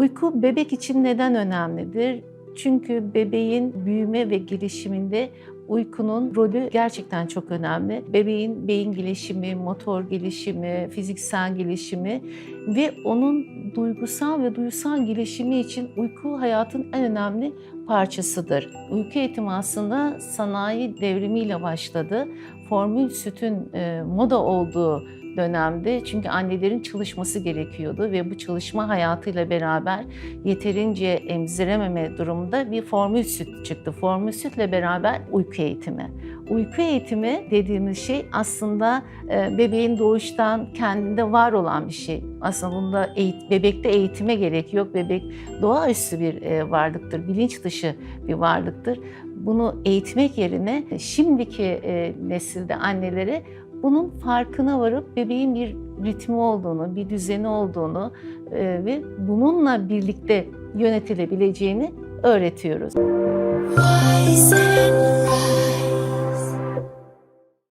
Uyku bebek için neden önemlidir? Çünkü bebeğin büyüme ve gelişiminde uykunun rolü gerçekten çok önemli. Bebeğin beyin gelişimi, motor gelişimi, fiziksel gelişimi ve onun duygusal ve duysal gelişimi için uyku hayatın en önemli parçasıdır. Uyku eğitimi aslında sanayi devrimiyle başladı. Formül sütün e, moda olduğu dönemde çünkü annelerin çalışması gerekiyordu ve bu çalışma hayatıyla beraber yeterince emzirememe durumunda bir formül süt çıktı. Formül sütle beraber uyku eğitimi. Uyku eğitimi dediğimiz şey aslında e, bebeğin doğuştan kendinde var olan bir şey. Aslında bunda eğit- bebekte eğitime gerek yok. Bebek doğaüstü bir e, varlıktır, bilinç dışı bir varlıktır. Bunu eğitmek yerine şimdiki e, nesilde annelere bunun farkına varıp bebeğin bir ritmi olduğunu, bir düzeni olduğunu ve bununla birlikte yönetilebileceğini öğretiyoruz. Right.